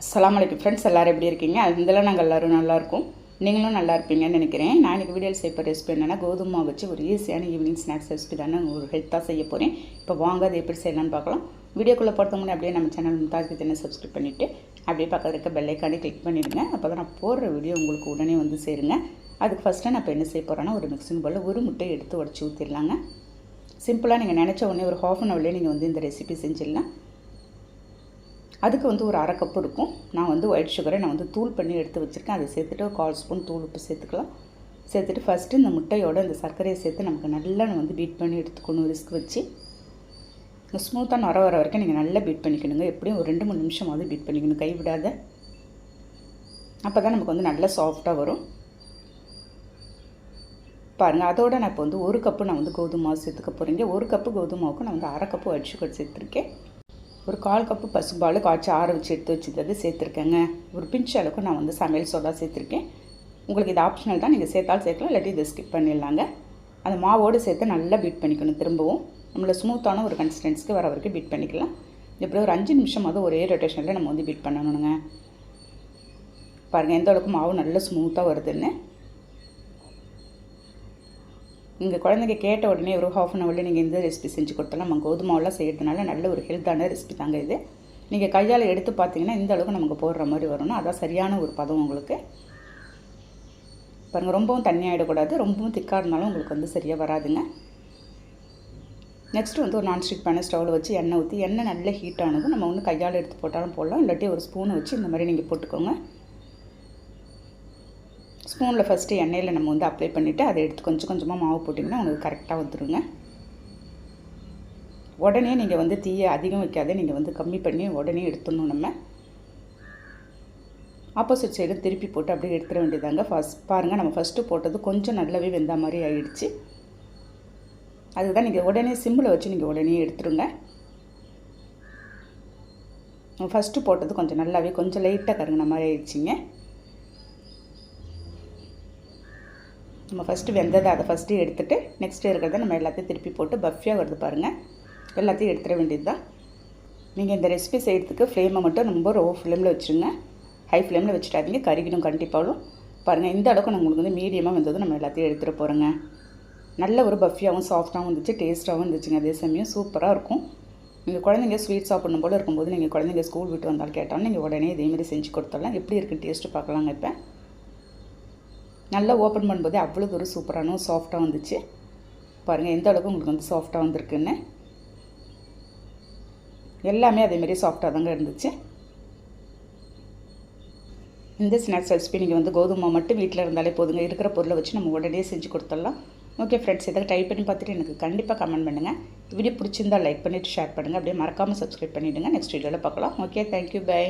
அஸ்லாம் வலைக்கும் ஃப்ரெண்ட்ஸ் எல்லோரும் எப்படி இருக்கீங்க? அதில் நாங்கள் எல்லோரும் நல்லாயிருக்கும் நீங்களும் நல்லா இருப்பீங்கன்னு நினைக்கிறேன். நான் இன்றைக்கி வீடியோவில் செய்ய ரெசிபி என்னென்னா கோதுமை வச்சு ஒரு ஈஸியான ஈவினிங் ஸ்நாக்ஸ் ரெசிபி தானே. ஒரு ஹெல்த்தாக செய்ய போகிறேன் இப்போ வாங்க அதை எப்படி செய்யலாம்னு பார்க்கலாம். வீடியோக்குள்ளே போகிறதுக்கு அப்படியே நம்ம சேனல் முத்தாஜ் கிச்சனை சப்ஸ்கிரைப் பண்ணிவிட்டு அப்படியே பக்கத்தில் இருக்க பெல்லைக்கானே கிளிக் பண்ணிவிடுங்க அப்போ தான் நான் போடுற வீடியோ உங்களுக்கு உடனே வந்து சேருங்க. அதுக்கு ஃபஸ்ட்டு நான் இப்போ என்ன செய்ய போகிறேன்னா ஒரு மிக்சிங் போல் ஒரு முட்டையை எடுத்து உடச்சி ஊற்றிடலாங்க சிம்பிளாக நீங்கள் நினச்ச உடனே ஒரு ஹாஃப் அன் ஹவர்லேயே நீங்கள் வந்து இந்த ரெசிபி செஞ்சிடலாம். அதுக்கு வந்து ஒரு அரை கப்பு இருக்கும். நான் வந்து ஒயிட் சுகரை நான் வந்து தூள் பண்ணி எடுத்து வச்சுருக்கேன். அதை சேர்த்துட்டு ஒரு கால் ஸ்பூன் தூள் உப்பு சேர்த்துக்கலாம். சேர்த்துட்டு ஃபஸ்ட்டு இந்த முட்டையோட இந்த சர்க்கரையை சேர்த்து நமக்கு நல்லா நான் வந்து பீட் பண்ணி எடுத்துக்கணும் ரிஸ்க் வச்சு. ஸ்மூத்தாக நுர வர வரைக்கும் நீங்கள் நல்லா பீட் பண்ணிக்கணுங்க. எப்படியும் ஒரு ரெண்டு மூணு நிமிஷமாவது பீட் பண்ணிக்கணும். கைவிடாத அப்போ தான் நமக்கு வந்து நல்லா சாஃப்டாக வரும். பாருங்கள் அதோட நான் இப்போ வந்து ஒரு கப்பு நான் வந்து கோதுமை மாவு சேர்த்துக்க போகிறீங்க ஒரு கப்பு கோதுமை மாவுக்கு நான் வந்து அரை கப்பு ஒயிட் சுகர் சேர்த்துருக்கேன். ஒரு கால் கப்பு பசும்பால் காய்ச்சி ஆற வச்சு எடுத்து வச்சுருந்தது சேர்த்துருக்கேங்க. ஒரு பிஞ்ச் அளவுக்கு நான் வந்து சமையல் சோடா சேர்த்துருக்கேன். உங்களுக்கு இது ஆப்ஷனல் தான். நீங்கள் சேர்த்தாலும் சேர்க்கலாம். இல்லாட்டி இதை ஸ்கிப் பண்ணிடலாங்க. அந்த மாவோடு சேர்த்து நல்லா பீட் பண்ணிக்கணும். திரும்பவும் நம்மளை ஸ்மூத்தான ஒரு கன்சிஸ்டன்ஸ்க்கு வர வரைக்கும் பீட் பண்ணிக்கலாம். இப்படி ஒரு அஞ்சு நிமிஷமாவது ஒரே ரொட்டேஷனில் நம்ம வந்து பீட் பண்ணணுங்க. பாருங்கள் எந்த அளவுக்கு மாவு நல்லா ஸ்மூத்தாக வருதுன்னு. நீங்கள் குழந்தைங்க கேட்ட உடனே ஒரு ஹாஃப் அன் ஹவரில் நீங்கள் இந்த ரெசிபி செஞ்சு கொடுத்தலாம். நம்ம கோதுமாவெல்லாம் செய்கிறதுனால நல்ல ஒரு ஹெல்த்தான ரெசிபி தாங்க இது. நீங்கள் கையால் எடுத்து பார்த்தீங்கன்னா இந்த அளவுக்கு நமக்கு போடுற மாதிரி வரணும். அதான் சரியான ஒரு பதம் உங்களுக்கு. பாருங்கள் ரொம்பவும் தண்ணியாகிடக்கூடாது ரொம்பவும் திக்காக இருந்தாலும் உங்களுக்கு வந்து சரியாக வராதுங்க. நெக்ஸ்ட்டு வந்து ஒரு நான்ஸ்டிக் பேனை ஸ்டவ்வில் வச்சு எண்ணெய் ஊற்றி எண்ணெய் நல்ல ஹீட் ஆனதும் நம்ம வந்து கையால் எடுத்து போட்டாலும் போடலாம். இல்லாட்டி ஒரு ஸ்பூனை வச்சு இந்த மாதிரி நீங்கள் போட்டுக்கோங்க. ஸ்பூனில் ஃபஸ்ட்டு எண்ணெயில் நம்ம வந்து அப்ளை பண்ணிவிட்டு அதை எடுத்து கொஞ்சம் கொஞ்சமாக மாவு போட்டிங்கன்னா உங்களுக்கு கரெக்டாக வந்துடுங்க உடனே நீங்கள் வந்து தீயை அதிகம் வைக்காத நீங்கள் வந்து கம்மி பண்ணி உடனே எடுத்துடணும் நம்ம. ஆப்போசிட் சைடு திருப்பி போட்டு அப்படியே எடுத்துட வேண்டியதாங்க. ஃபஸ்ட் பாருங்கள் நம்ம ஃபஸ்ட்டு போட்டது கொஞ்சம் நல்லாவே வெந்த மாதிரி ஆகிடுச்சு அதுதான் நீங்கள் உடனே சிம்மில் வச்சு நீங்கள் உடனே எடுத்துருங்க. ஃபஸ்ட்டு போட்டது கொஞ்சம் நல்லாவே கொஞ்சம் லைட்டாக கருங்கின மாதிரி ஆயிடுச்சிங்க. நம்ம ஃபஸ்ட்டு வெந்ததை அதை ஃபஸ்ட்டு எடுத்துகிட்டு நெக்ஸ்ட்டு இருக்கிறத நம்ம எல்லாத்தையும் திருப்பி போட்டு பஃபியாக வருது பாருங்கள் எல்லாத்தையும் எடுத்துட வேண்டியது தான் நீங்கள் இந்த ரெசிபி செய்கிறதுக்கு ஃப்ளேமை மட்டும் ரொம்ப ரோ ஃப்ளேமில் வச்சுருங்க. ஹை ஃப்ளேமில் வச்சுட்டாதீங்க கருகிடும் கண்டிப்பாகவும் பாருங்கள் இந்த அளவுக்கு நம்ம உங்களுக்கு வந்து மீடியமாக வந்தது நம்ம எல்லாத்தையும் எடுத்துகிட்டு போகிறோங்க நல்ல ஒரு பஃபியாகவும் சாஃப்டாகவும் இருந்துச்சு டேஸ்ட்டாகவும் இருந்துச்சுங்க அதே சமயம் சூப்பராக இருக்கும். நீங்கள் குழந்தைங்க ஸ்வீட் சாப்பிடணும் போல் இருக்கும்போது நீங்கள் குழந்தைங்க ஸ்கூல் விட்டு வந்தாலும் கேட்டாலும் நீங்கள் உடனே இதேமாரி செஞ்சு கொடுத்துடலாம். எப்படி இருக்குது டேஸ்ட்டு பார்க்கலாங்க இப்போ. நல்லா ஓப்பன் பண்ணும்போதே அவ்வளோ ஒரு சூப்பரான சாஃப்டாக வந்துச்சு. பாருங்கள் எந்த அளவுக்கு உங்களுக்கு வந்து சாஃப்டாக வந்திருக்குன்னு. எல்லாமே அதேமாரி சாஃப்டாக தாங்க இருந்துச்சு. இந்த ஸ்நாக்ஸ் ரெசிபி நீங்கள் வந்து கோதுமை மட்டும் வீட்டில் இருந்தாலே போதுங்க. இருக்கிற பொருளை வச்சு நம்ம உடனே செஞ்சு கொடுத்துடலாம். ஓகே ஃப்ரெண்ட்ஸ் இதை ட்ரை பண்ணி பார்த்துட்டு எனக்கு கண்டிப்பாக கமெண்ட் பண்ணுங்கள் வீடியோ பிடிச்சிருந்தால் லைக் பண்ணிவிட்டு ஷேர் பண்ணுங்கள் அப்படியே மறக்காமல் சப்ஸ்கிரைப் பண்ணிவிடுங்க நெக்ஸ்ட் வீடியோவில் பார்க்கலாம். Okay thank you bye